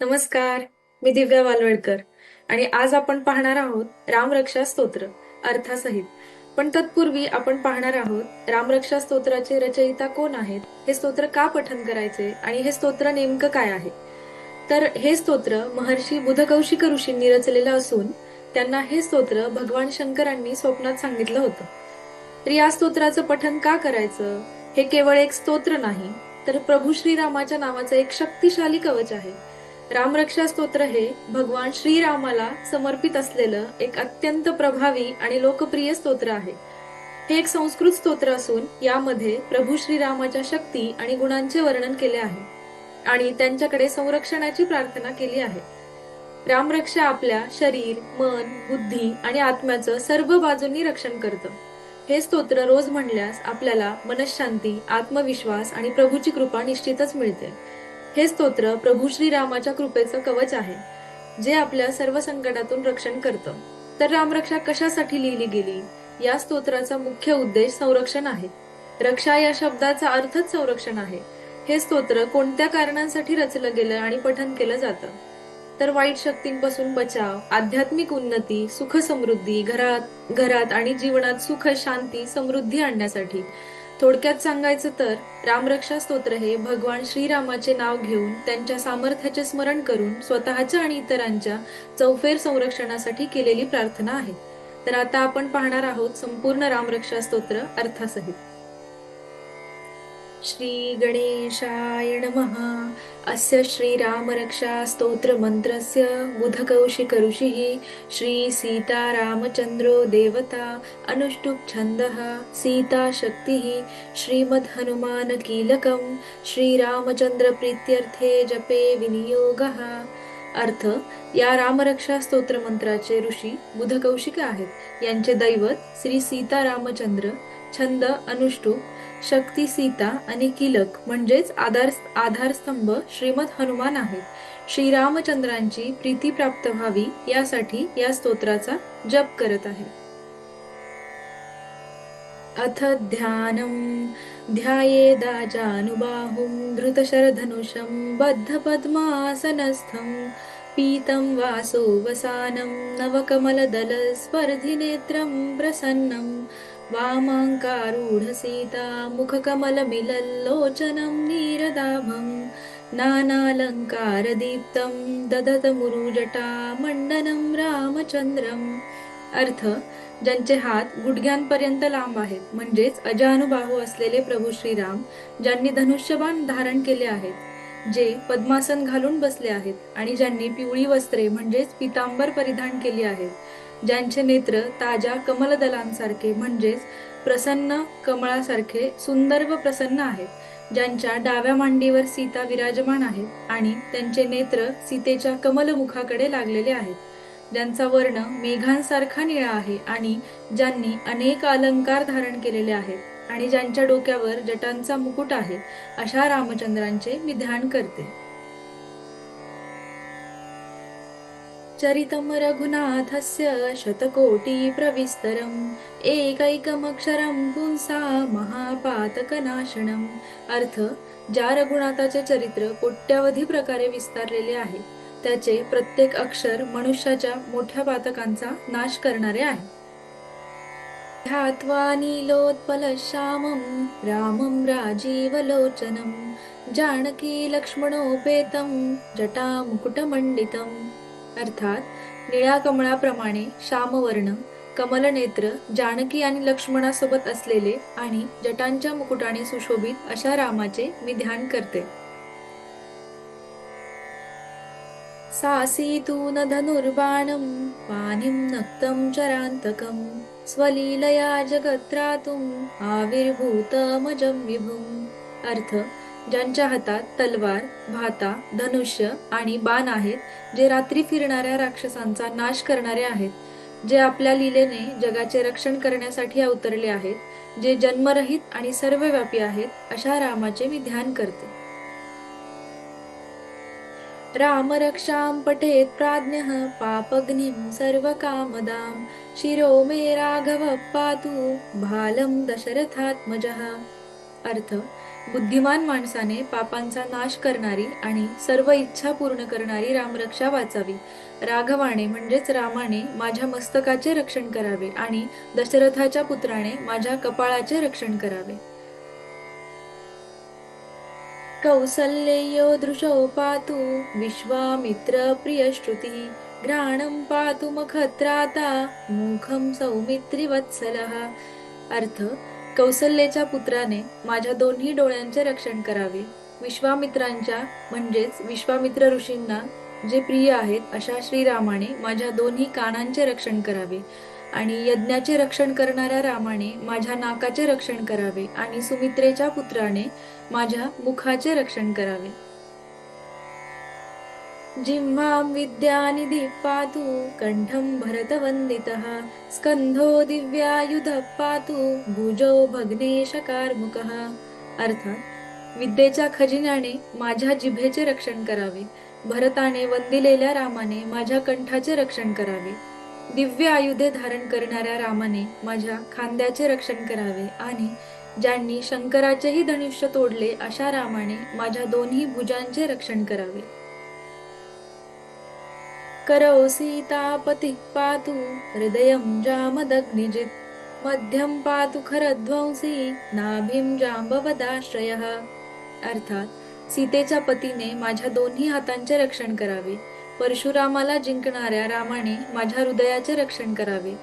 नमस्कार मी दिव्या वालवडकर. आणि आज आपण पाहणार आहोत रामरक्षा स्तोत्र अर्थासहित. पण तत्पूर्वी आपण पाहणार आहोत रामरक्षा स्तोत्राचे रचयिता कोण आहेत हे स्तोत्र का पठन करायचे आणि हे स्तोत्र नेमकं काय आहे? तर हे स्तोत्र महर्षी बुधकौशिक ऋषींनी रचलेलं असून त्यांना हे स्तोत्र भगवान शंकरांनी स्वप्नात सांगितलं होतं. तर या स्तोत्राचं पठन का करायचं? हे केवळ एक स्तोत्र नाही तर प्रभू श्रीरामाच्या नावाचं एक शक्तिशाली कवच आहे. रामरक्षा स्तोत्र हे भगवान श्रीरामाला समर्पित असलेलं एक अत्यंत प्रभावी आणि लोकप्रिय स्तोत्र आहे. हे एक संस्कृत स्तोत्र असून यामध्ये प्रभू श्रीरामाच्या शक्ती आणि गुणांचे वर्णन केले आहे आणि त्यांच्याकडे संरक्षणाची प्रार्थना केली आहे. रामरक्षा आपल्या शरीर मन बुद्धी आणि आत्म्याचं सर्व बाजूंनी रक्षण करतं. हे स्तोत्र रोज म्हणल्यास आपल्याला मनशांती आत्मविश्वास आणि प्रभूची कृपा निश्चितच मिळते. हे स्तोत्र प्रभू श्रीरामाच्या कृपेचं कवच आहे जे आपल्या सर्व संकटातून रक्षण करतं. तर रामरक्षा कशासाठी लिहिली गेली? या स्तोत्राचा मुख्य उद्देश संरक्षण आहे. रक्षा या शब्दाचा अर्थच संरक्षण आहे. हे स्तोत्र कोणत्या कारणांसाठी रचलं गेलं आणि पठन केलं जातं? तर वाईट शक्तींपासून बचाव आध्यात्मिक उन्नती सुख समृद्धी घरात घरात आणि जीवनात सुख शांती समृद्धी आणण्यासाठी. थोडक्यात सांगायचं तर रामरक्षा स्तोत्र हे भगवान श्रीरामाचे नाव घेऊन त्यांच्या सामर्थ्याचे स्मरण करून स्वतःच्या आणि इतरांच्या चौफेर संरक्षणासाठी केलेली प्रार्थना आहे. तर आता आपण पाहणार आहोत संपूर्ण रामरक्षा स्तोत्र अर्थासहित. श्रीगणेशाय नमः। अस्य श्रीरामरक्षास्तोत्रमन्त्रस्य बुधकौशिकऋषिः बुधकौशिक ऋषिः श्रीसीतारामचन्द्रो देवता अनुष्टुप् छन्दः सीताशक्तिः श्रीमद्हनुमानकीलकं श्रीरामचन्द्रप्रीत्यर्थे जपे विनियोगः। अर्थ या रामरक्षा स्तोत्र मंत्राचे ऋषी बुधकौशिक आहेत। यांचे दैवत श्री सीतारामचंद्र छंद अनुष्टुप शक्ती सीता आणि किलक म्हणजेच आधार आधारस्तंभ श्रीमद हनुमान आहेत. श्रीरामचंद्रांची प्रीती प्राप्त व्हावी यासाठी या स्तोत्राचा जप करत आहे. अथ ध्यानम ध्यायेदाजानुबाहुं धृतशरधनुषं बद्धपद्मासनस्थं पीतं वासो वसानं नवकमलदलस्पर्धिनेत्रं प्रसन्नं। वामाङ्कारूढसीता मुखकमलमिलल्लोचनं नीरदाभं नानालङ्कारदीप्तं ददतमुरुजटा मण्डनं अर्थ ज्यांचे हात गुडघ्यांपर्यंत लांब आहेत म्हणजेच अजानुबाहू असलेले प्रभू श्रीराम ज्यांनी धनुष्यबाण धारण केले आहेत जे पद्मासन घालून बसले आहेत आणि ज्यांनी पिवळी वस्त्रे म्हणजेच पितांबर परिधान केली आहेत ज्यांचे नेत्र ताज्या कमलदलांसारखे म्हणजेच प्रसन्न कमळासारखे सुंदर व प्रसन्न आहेत. ज्यांच्या डाव्या मांडीवर सीता विराजमान आहेत आणि त्यांचे नेत्र सीतेच्या कमलमुखाकडे लागलेले आहेत. ज्यांचा वर्ण मेघांसारखा निळा आहे आणि ज्यांनी अनेक अलंकार धारण केलेले आहेत आणि ज्यांच्या डोक्यावर जटांचा मुकुट आहे अशा रामचंद्रांचे मी ध्यान करते. चरितं रघुनाथस्य शतकोटीप्रविस्तरम् एकैकमक्षरं पुंसा महापातकनाशनम्। अर्थ ज्या रघुनाथाचे चरित्र कोट्यावधी प्रकारे विस्तारलेले आहे. त्याचे प्रत्येक अक्षर मनुष्याच्या मोठ्या पातकांचा नाश करणारे आहे. ध्यात्वा नीलोत्पलश्यामं रामं राजीवलोचनं जानकी लक्ष्मणोपेतं जटामुकुटमण्डितम्। अर्थात निळ्या कमळाप्रमाणे श्यामवर्ण कमलनेत्र जानकी आणि लक्ष्मणासोबत असलेले आणि जटांच्या मुकुटाने सुशोभित अशा रामाचे मी ध्यान करते. सासीतून धनुर्बाणं पाणिं नक्तं चरान्तकं स्वलीलया जगत्रातुम् आविर्भूतमजं विभुम् अर्थ ज्यांच्या हातात तलवार भाता धनुष्य आणि बाण आहेत जे रात्री फिरणाऱ्या राक्षसांचा नाश करणारे आहेत जे आपल्या लीलेने जगाचे रक्षण करण्यासाठी अवतरले आहेत जे जन्मरहित आणि सर्वव्यापी आहेत अशा रामाचे मी ध्यान करते. रामरक्षां पठेत् प्राज्ञः पापग्निं सर्वकामदां शिरो मे राघव पातु भालं दशरथात्मजः. अर्थ बुद्धिमान माणसाने पापांचा नाश करणारी आणि सर्व इच्छा पूर्ण करणारी रामरक्षा वाचावी. राघवाने म्हणजेच रामाने माझ्या मस्तकाचे रक्षण करावे आणि दशरथाच्या पुत्राने माझ्या कपाळाचे रक्षण करावे. कौसल्येयो दृशो पातु विश्वामित्र प्रियश्रुती घ्राणं पातु मखत्राता मुखं सौमित्री वत्सलः अर्थ कौसल्येच्या पुत्राने माझ्या दोन्ही डोळ्यांचे रक्षण करावे. विश्वामित्रांच्या म्हणजेच विश्वामित्र ऋषींना जे प्रिय आहेत अशा श्रीरामाने माझ्या दोन्ही कानांचे रक्षण करावे आणि यज्ञाचे रक्षण करणाऱ्या रामाने माझ्या नाकाचे रक्षण करावे आणि सुमित्रेच्या पुत्राने माझ्या मुखाचे रक्षण करावे. जिह्वां विद्यानिधिः पातु कण्ठं भरतवन्दितः। स्कन्धो दिव्यायुधः पातु भुजो भग्नेशकार्मुकः। अर्थात विद्येच्या खजिन्याने माझ्या जिभेचे रक्षण करावे भरताने वंदिलेल्या रामाने माझ्या कंठाचे रक्षण करावे दिव्य आयुधे धारण करणाऱ्या रामाने माझ्या खांद्याचे रक्षण करावे आणि ज्यांनी शंकराचेही धनुष्य तोडले अशा रामाने माझ्या दोन्ही भुजांचे रक्षण करावे. करौ सीतापतिः पातु हृदयं जामदग्निजित्। मध्यं पातु खरध्वंसी नाभिं जांबवदाश्रयः अर्थात सीतेच्या पतीने माझ्या दोन्ही हातांचे रक्षण करावे. परशुरामाला जिंकणाऱ्या रामाने माझ्या हृदयाचे रक्षण करावे.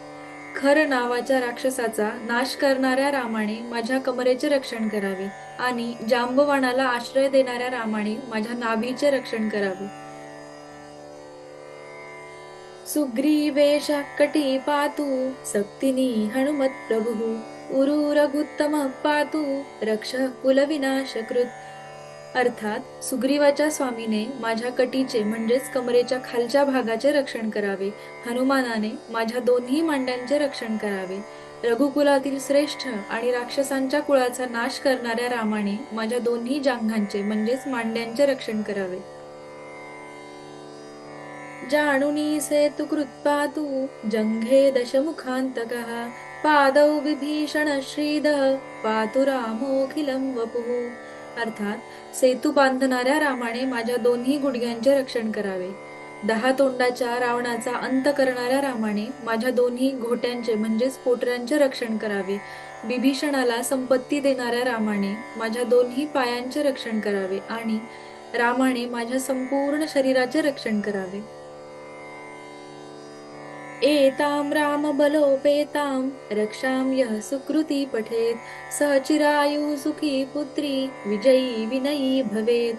खर नावाच्या राक्षसाचा नाश करणाऱ्या रामाने माझ्या कमरेचे रक्षण करावे आणि जांबवानाला आश्रय देणाऱ्या रामाने माझ्या नाभीचे रक्षण करावे. सुग्रीवेशः कटी पातु सक्तिनी हनुमत् प्रभुः। उरुरगुत्तमः पातु रक्षः कुलविनाशकृत। अर्थात सुग्रीवाच्या स्वामीने माझ्या कटीचे म्हणजेच कमरेच्या खालच्या भागाचे रक्षण करावे हनुमानाने माझ्या दोन्ही मांड्यांचे रक्षण करावे। रघुकुलातील श्रेष्ठ आणि राक्षसांच्या कुळाचा नाश करणाऱ्या रामाने माझ्या दोन्ही जांघांचे म्हणजेच मांड्यांचे रक्षण करावे। जाणुनी सेतु कृत्पातु जंघे दशमुखान्तकः। पादौ विभीषण श्रीद पातु रामोऽखिलं वपुः। अर्थात सेतू बांधणाऱ्या रामाने माझ्या दोन्ही गुडघ्यांचे रक्षण करावे. दहा तोंडाच्या रावणाचा अंत करणाऱ्या रामाने माझ्या दोन्ही घोट्यांचे म्हणजेच पोटऱ्यांचे रक्षण करावे. बिभीषणाला संपत्ती देणाऱ्या रामाने माझ्या दोन्ही पायांचे रक्षण करावे आणि रामाने माझ्या संपूर्ण शरीराचे रक्षण करावे. एतां रामबलोपेतां रक्षां यः सुकृती पठेत। स सुखी पुत्री विजयी विनयी भवेत।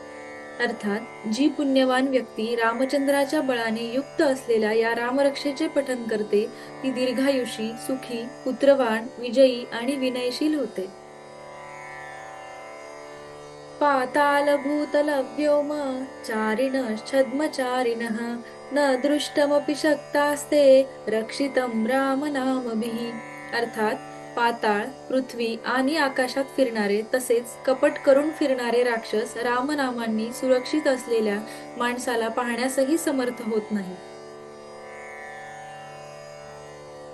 अर्थात जी पुण्यवान व्यक्ती रामचंद्राच्या बळाने युक्त असलेल्या या रामरक्षेचे पठन करते ती दीर्घायुषी सुखी पुत्रवान विजयी आणि विनयशील होते. पातालभूतलव्योम चारिणश्छद्मचारिणः न दृष्टमपि शक्तास्ते रक्षितं रामनामभिः. अर्थात पाताळ पृथ्वी आणि आकाशात फिरणारे तसेच कपट करून फिरणारे राक्षस रामनामांनी सुरक्षित असलेल्या माणसाला पाहण्यासही समर्थ होत नाही.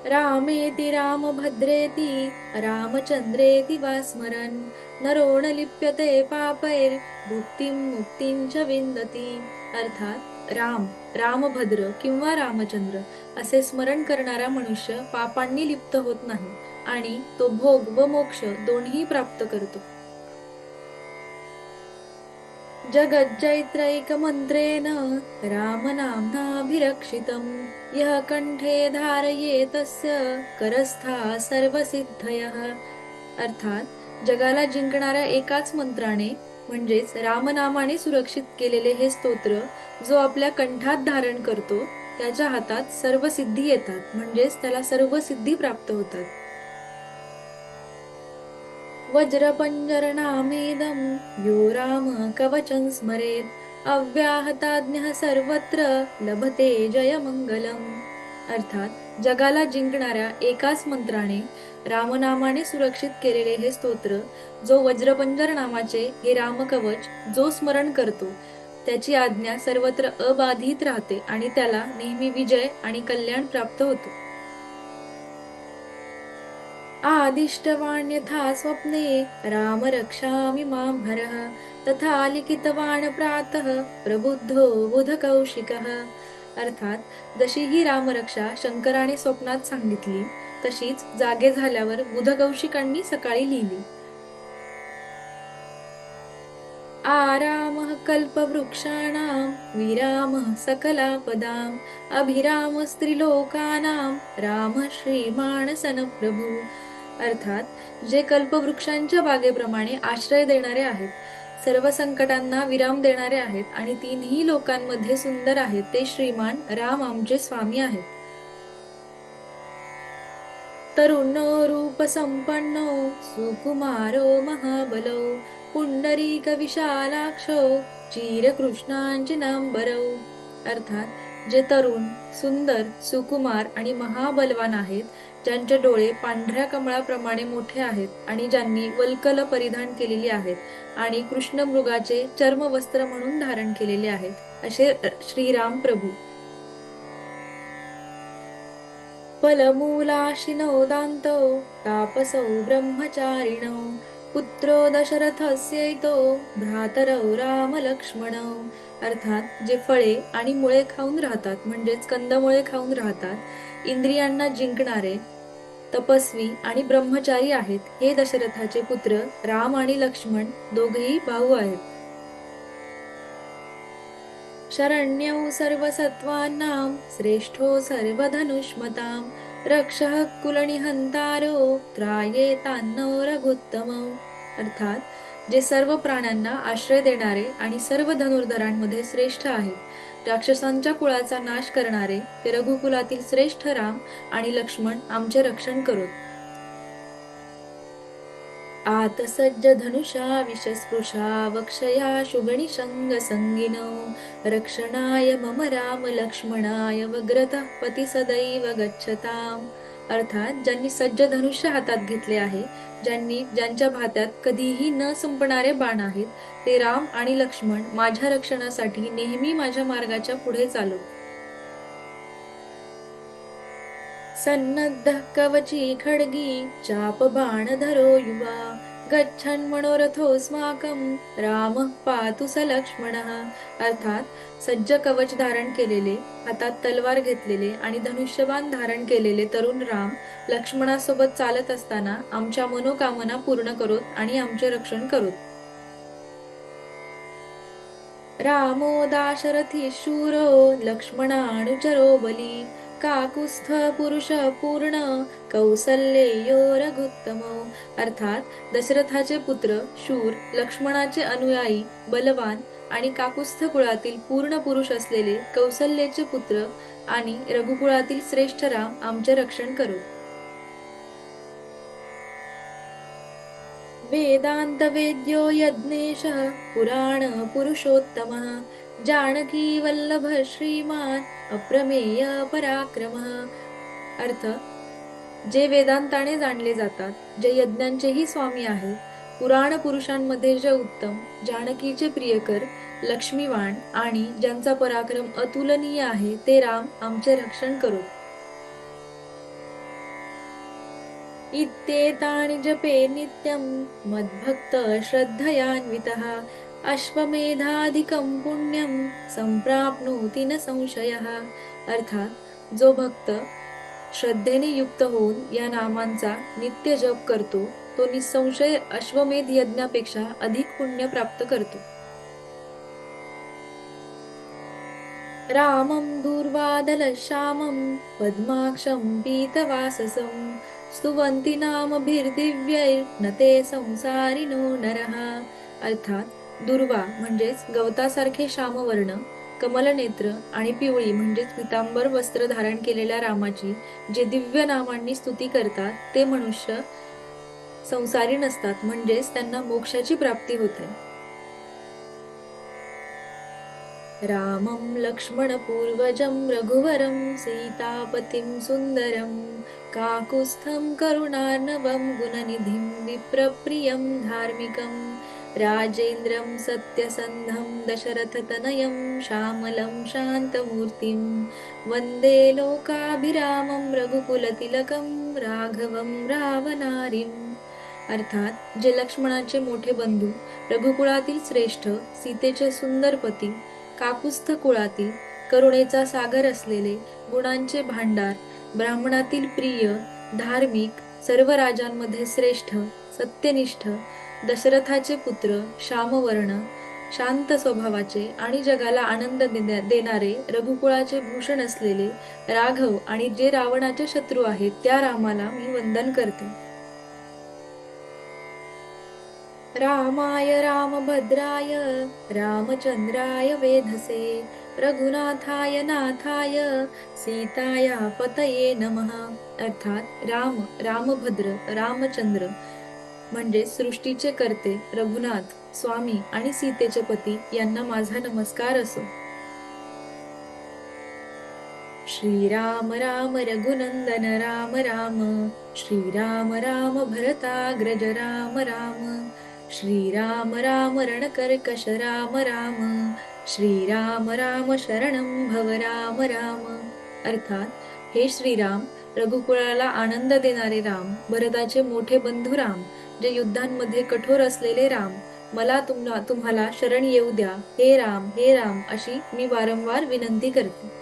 रामेति रामभद्रेति रामचंद्रेति वा स्मरन् नरो न लिप्यते पापैर मुक्तिं च विंदती अर्थात राम रामभद्र किंवा रामचंद्र असे स्मरण करणारा मनुष्य पापांनी लिप्त होत नाही आणि तो भोग व मोक्ष दोन्ही प्राप्त करतो. जगज्जैत्रैकमन्त्रेण रामनाम्नाभिरक्षितं यः कण्ठे धारये तस्य करस्था सर्वसिद्धयः। अर्थात जगाला जिंकणाऱ्या एकाच मंत्राने म्हणजेच रामनामाने सुरक्षित केलेले हे स्तोत्र जो आपल्या कंठात धारण करतो त्याच्या हातात सर्व सिद्धी येतात म्हणजेच त्याला सर्व सिद्धी प्राप्त होतात. वज्रपञ्जरनामेदं यो राम कवचं स्मरेत अव्याहताज्ञ सर्वत्र लभते जयमंगलम अर्थात जगाला जिंकणाऱ्या एकाच मंत्राने रामनामाने सुरक्षित केलेले हे स्तोत्र जो वज्रपंजर नामाचे हे रामकवच जो स्मरण करतो त्याची आज्ञा सर्वत्र अबाधित राहते आणि त्याला नेहमी विजय आणि कल्याण प्राप्त होतो. आदिष्टवान् यथा स्वप्ने राम रक्षामि मां हरः तथा लिखितवान् प्रातः प्रबुद्धो बुधकौशिकः। अर्थात जशी ही रामरक्षा शंकराने स्वप्नात सांगितली तशीच जागे झाल्यावर बुधकौशिकांनी सकाळी लिहिली. आरामः कल्पवृक्षाणां विराम सकलापदाम् अभिराम स्त्रिलोकानां राम श्रीमानसन प्रभू. अर्थात जे कल्पवृक्षांच्या बागेप्रमाणे आश्रय देणारे आहेत सर्व संकटांना विराम देणारे आहेत आणि तीनही लोकांमध्ये सुंदर आहेत ते श्रीमान राम आमचे स्वामी आहेत. तरुणो रूप संपन्नो सुकुमारो महाबलो पुंडरीक नाम चिरकृष्णांजनांबरौ अर्थात जे तरुण सुंदर सुकुमार आणि महाबलवान आहेत ज्यांचे डोळे पांढऱ्या कमळाप्रमाणे मोठे आहेत आणि ज्यांनी वल्कल परिधान केलेली आहेत आणि कृष्ण मृगाचे चर्मवस्त्र म्हणून धारण केलेले आहेत असे श्रीराम प्रभू. फलमूलाशिनो दान्तो तापसौ ब्रह्मचारिणौ पुत्रो दशरथस्यैतो भ्रातरौ रामलक्ष्मणौ अर्थात जे फळे आणि मुळे खाऊन राहतात म्हणजेच कंदमुळे खाऊन राहतात इंद्रियांना जिंकणारे तपस्वी आणि ब्रह्मचारी आहेत हे दशरथाचे पुत्र राम आणि लक्ष्मण दोघेही भाऊ आहेत. शरण्यौ सर्वसत्त्वानां श्रेष्ठो सर्वधनुष्मतां रक्षः कुलनिहंतारो त्रायेतान्नो रघुत्तमौ. अर्थात जे सर्व प्राण्यांना आश्रय देणारे आणि सर्व धनुर्धरांमध्ये श्रेष्ठ आहेत. राक्षसांच्या कुळाचा नाश करणारे ते रघुकुलातील श्रेष्ठ राम आणि लक्ष्मण आमचे रक्षण करोत. आतसज्ज धनुषा विषस्पृशा वक्षया शुगणिशङ्ग संगिन रक्षणाय मम राम लक्ष्मणाय वग्रतः पती सदैव गच्छताम. अर्थात ज्यांनी सज्ज धनुष्य हातात घेतले आहे ज्यांनी ज्यांच्या भात्यात कधीही न संपणारे बाण आहेत ते राम आणि लक्ष्मण माझ्या रक्षणासाठी नेहमी माझ्या मार्गाच्या पुढे चालू सन्नद्ध कवची खडगी चाप बाणधरो युवा. गच्छन् मनोरथोस्माकं रामः पातु स लक्ष्मणः। अर्थात सज्ज कवच धारण केलेले हातात तलवार घेतलेले आणि धनुष्यबाण धारण केलेले तरुण राम लक्ष्मणासोबत चालत असताना आमच्या मनोकामना पूर्ण करोत आणि आमचे रक्षण करोत. रामो दाशरथी शूरो लक्ष्मणानुचरो बली। काकुस्थ पुरुष पूर्ण कौसल्येयो रघुत्तम अर्थात दशरथाचे पुत्र शूर लक्ष्मणाचे अनुयायी बलवान आणि काकुस्थ कुळातील पूर्ण पुरुष असलेले कौसल्येचे पुत्र आणि रघुकुळातील श्रेष्ठ राम आमचे रक्षण करू. वेदांत वेद्यो यज्ञेशः पुराण पुरुषोत्तम. जानकी वल्लभ श्रीमान अप्रमेय पराक्रम. अर्थ जे वेदांताने जाणले जातात जे यज्ञांचेही स्वामी आहेत पुराण पुरुषांमध्ये जे उत्तम जानकीचे प्रियकर लक्ष्मीवाण आणि ज्यांचा पराक्रम अतुलनीय आहे ते राम आमचे रक्षण करू. इत्येतानि जपे नित्यं मद्भक्त श्रद्धयान्वितः अश्वमेधाधिकं पुण्यं संप्राप्नोति न संशयः। अर्थात जो भक्त श्रद्धेने युक्त होऊन या नामांचा नित्य जप करतो तो निसंशय अश्वमेध यज्ञापेक्षा अधिक पुण्य प्राप्त करतो। रामं दूर्वादलश्यामं पद्माक्षं पीतवाससं स्तुवन्ति नामभिर्दिव्यैर्न ते संसारिनो नरः। अर्थात दुर्वा म्हणजेच गवतासारखे श्यामवर्ण कमलनेत्र आणि पिवळी म्हणजेच पितांबर वस्त्र धारण केलेल्या रामाची जे दिव्य नामांनी स्तुती करतात ते मनुष्य संसारी नसतात म्हणजेच त्यांना मोक्षाची प्राप्ती होते. रामं लक्ष्मणपूर्वजं रघुवरं सीतापतिं सुन्दरं काकुत्स्थं करुणार्णवं गुणनिधिं विप्रप्रियं धार्मिकं राजेन्द्रं सत्यसन्धं दशरथतनयं श्यामलं शान्तमूर्तिं वन्दे लोकाभिरामं रघुकुलतिलकं राघवं रावणारीम् अर्थात जे लक्ष्मणाचे मोठे बंधू रघुकुळातील श्रेष्ठ सीतेचे सुंदर पती काकुस्थ कुळातील करुणेचा सागर असलेले गुणांचे भांडार ब्राह्मणातील प्रिय धार्मिक सर्व राजांमध्ये श्रेष्ठ सत्यनिष्ठ दशरथाचे पुत्र श्यामवर्ण शांत स्वभावाचे आणि जगाला आनंद देणारे रघुकुळाचे भूषण असलेले राघव आणि जे रावणाचे शत्रू आहेत त्या रामाला मी वंदन करते. रामाय रामभद्राय रामचंद्राय वेधसे रघुनाथाय नाथाय सीताया पतये नमः. अर्थात राम रामभद्र रामचंद्र म्हणजे सृष्टीचे कर्ते रघुनाथ स्वामी आणि सीतेचे पती यांना माझा नमस्कार असो. श्रीराम राम रघुनंदन राम राम श्रीराम राम भरताग्रज राम राम श्रीराम राम रणकर्कश राम राम श्रीराम राम शरणं भव राम राम. अर्थात हे श्रीराम रघुकुळाला आनंद देणारे राम भरताचे मोठे बंधू राम जे युद्धांमध्ये कठोर असलेले राम मला तुम्हाला तुम्हाला शरण येऊ द्या. हे राम हे राम अशी मी वारंवार विनंती करते.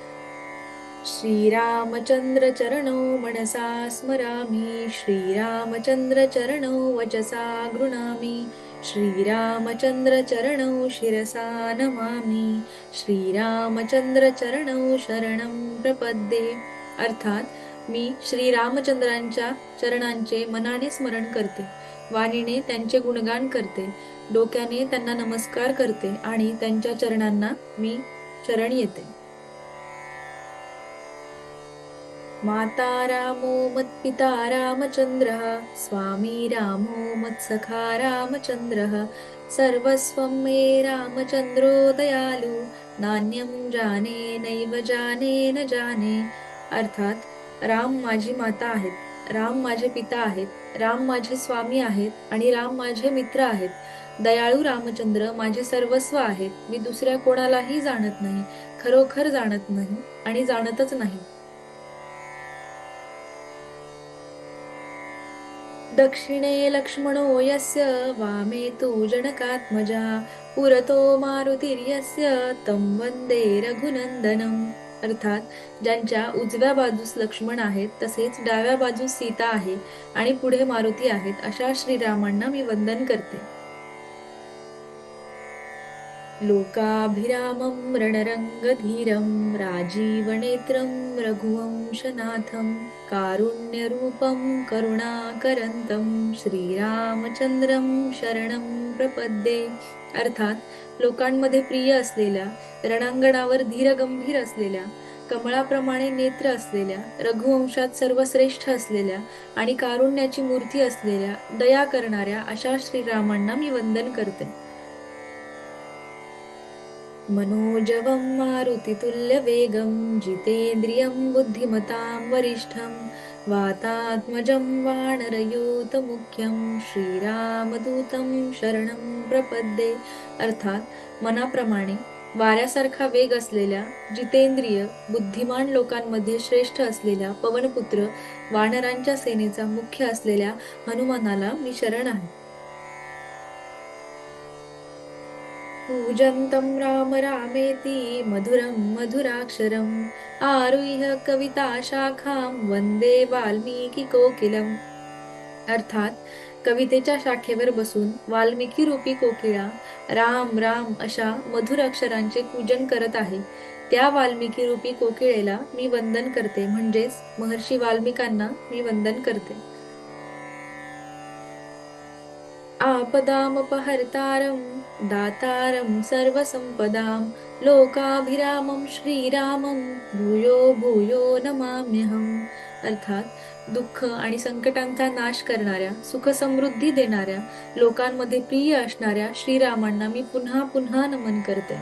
श्रीरामचंद्र चरणौ मनसा स्मरामी श्रीरामचंद्र चरणौ वचसा गृणामी श्रीरामचंद्र चरणौ शिरसा नमामी श्रीरामचंद्र चरणौ शरणं प्रपद्ये. अर्थात मी श्रीरामचंद्रांच्या चरणांचे मनाने स्मरण करते. वाणीने त्यांचे गुणगान करते. डोक्याने त्यांना नमस्कार करते आणि त्यांच्या चरणांना मी शरण येते. माता रामो मत्पिता रामचन्द्रः स्वामी रामो मत्सखा रामचन्द्रः सर्वस्वं मे रामचन्द्रो दयालु नान्यं जाने नैव जाने न जाने अर्थात राम माझी माता आहेत राम माझे पिता आहेत राम माझे स्वामी आहेत आणि राम माझे मित्र आहेत. दयाळू रामचंद्र माझे सर्वस्व आहेत. मी दुसऱ्या कोणालाही जाणत नाही खरोखर जाणत नाही आणि जाणतच नाही. दक्षिणे लक्ष्मणो यस्य वामे तु जनकात्मजा पुरतो मारुतिर्यस्य तं वन्दे रघुनन्दनम्. अर्थात ज्यांच्या उजव्या बाजूस लक्ष्मण आहेत तसेच डाव्या बाजूस सीता आहे आणि पुढे मारुती आहेत अशा श्रीरामांना मी वंदन करते. लोकाभिरामं रणरङ्गधीरं राजीवनेत्रं रघुवंशनाथं कारुण्यरूपं करुणाकरन्तं श्रीरामचंद्रं शरणं प्रपद्ये अर्थात लोकांमध्ये प्रिय असलेल्या रणांगणावर धीरगंभीर असलेल्या कमळाप्रमाणे नेत्र असलेल्या रघुवंशात सर्वश्रेष्ठ असलेल्या आणि कारुण्याची मूर्ती असलेल्या दया करणाऱ्या अशा श्रीरामांना मी वंदन करते. मनोजवं मारुतितुल्यवेगं जितेन्द्रियं बुद्धिमतां वरिष्ठं वातात्मजं वानरयूतमुख्यं श्रीरामदूतं शरणं प्रपद्ये. अर्थात मनाप्रमाणे वाऱ्यासारखा वेग असलेल्या जितेंद्रिय बुद्धिमान लोकांमध्ये श्रेष्ठ असलेल्या पवनपुत्र वानरांच्या सेनेचा मुख्य असलेल्या हनुमानाला मी शरण आहे. पूजन्तं राम रामेति मधुरं मधुराक्षरम्। आरुह्य कविताशाखां वन्दे वाल्मीकिकोकिलम् अर्थात कवितेच्या शाखेवर बसून वाल्मिकी रूपी कोकिळा राम राम अशा मधुर अक्षरांचे पूजन करत आहे. त्या वाल्मिकी रूपी कोकिळेला मी वंदन करते म्हणजेच महर्षी वाल्मिकांना मी वंदन करते. आपदामपहर्तारं दातारं सर्वसम्पदां लोकाभिरामं श्रीरामं भूयो भूयो नमाम्यहम्. अर्थात दुःख आणि संकटांचा नाश करणाऱ्या सुखसमृद्धी देणाऱ्या लोकांमध्ये प्रिय असणाऱ्या श्रीरामांना मी पुन्हा पुन्हा नमन करते.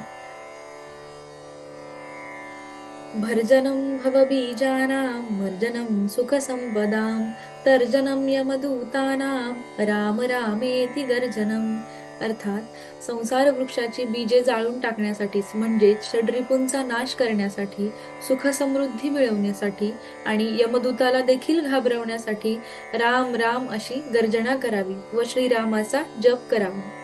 भर्जनं भवबीजानां मर्जनं सुखसंपदां तर्जनं यमदूतानां राम रामेति गर्जनम् अर्थात संसार वृक्षाची बीजे जाळून टाकण्यासाठीच म्हणजेच षड्रिपूंचा नाश करण्यासाठी सुखसमृद्धी मिळवण्यासाठी आणि यमदूताला देखील घाबरवण्यासाठी राम राम अशी गर्जना करावी व श्रीरामाचा जप करावा.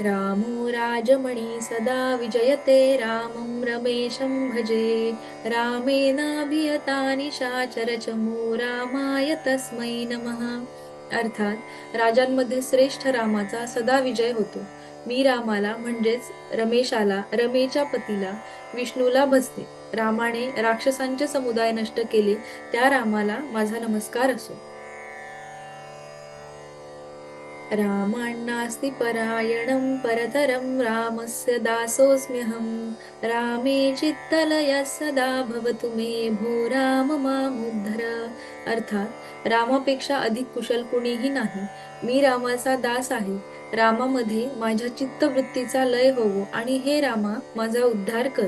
रामो राजमणी सदा विजयते रामं रमेशं भजे रामेनाभियता निशाचरचमो रामाय तस्मै नमः. अर्थात राजांमध्ये श्रेष्ठ रामाचा सदा विजय होतो. मी रामाला म्हणजेच रमेशाला रमेच्या पतीला विष्णूला भजते. रामाने राक्षसांचे समुदाय नष्ट केले त्या रामाला माझा नमस्कार असो. रामाण्णास्ति परायणं परतरं रामस्य दासोऽस्म्यहं। रामे चित्तलयः सदा भवतु मे भो राम मामुद्धर। अर्थात रामापेक्षा अधिक कुशल कुणीही नाही। मी रामाचा दास आहे। रामामध्ये माझ्या चित्तवृत्तीचा लय होवो आणि हे रामा माझा उद्धार कर।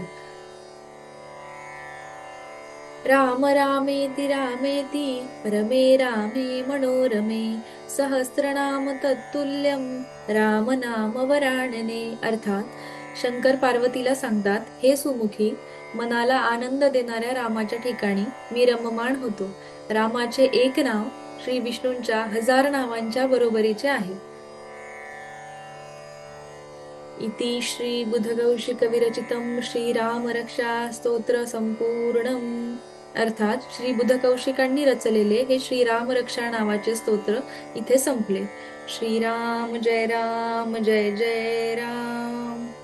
राम रामेति रामेति रमे रामे मनोरमे सहस्रनाम तत्तुल्यम राम नाम वराणने. अर्थात शंकर पार्वतीला सांगतात हे सुमुखी मनाला आनंद देणाऱ्या रामाच्या ठिकाणी मी रममाण होतो. रामाचे एक नाव श्री विष्णूंच्या हजार नावांच्या बरोबरीचे आहे. इति श्री बुधगौशिक अर्थात श्री बुधकौशिकांनी रचलेले हे श्रीराम रक्षा नावाचे स्तोत्र इथे संपले. श्रीराम जय राम जय जय राम.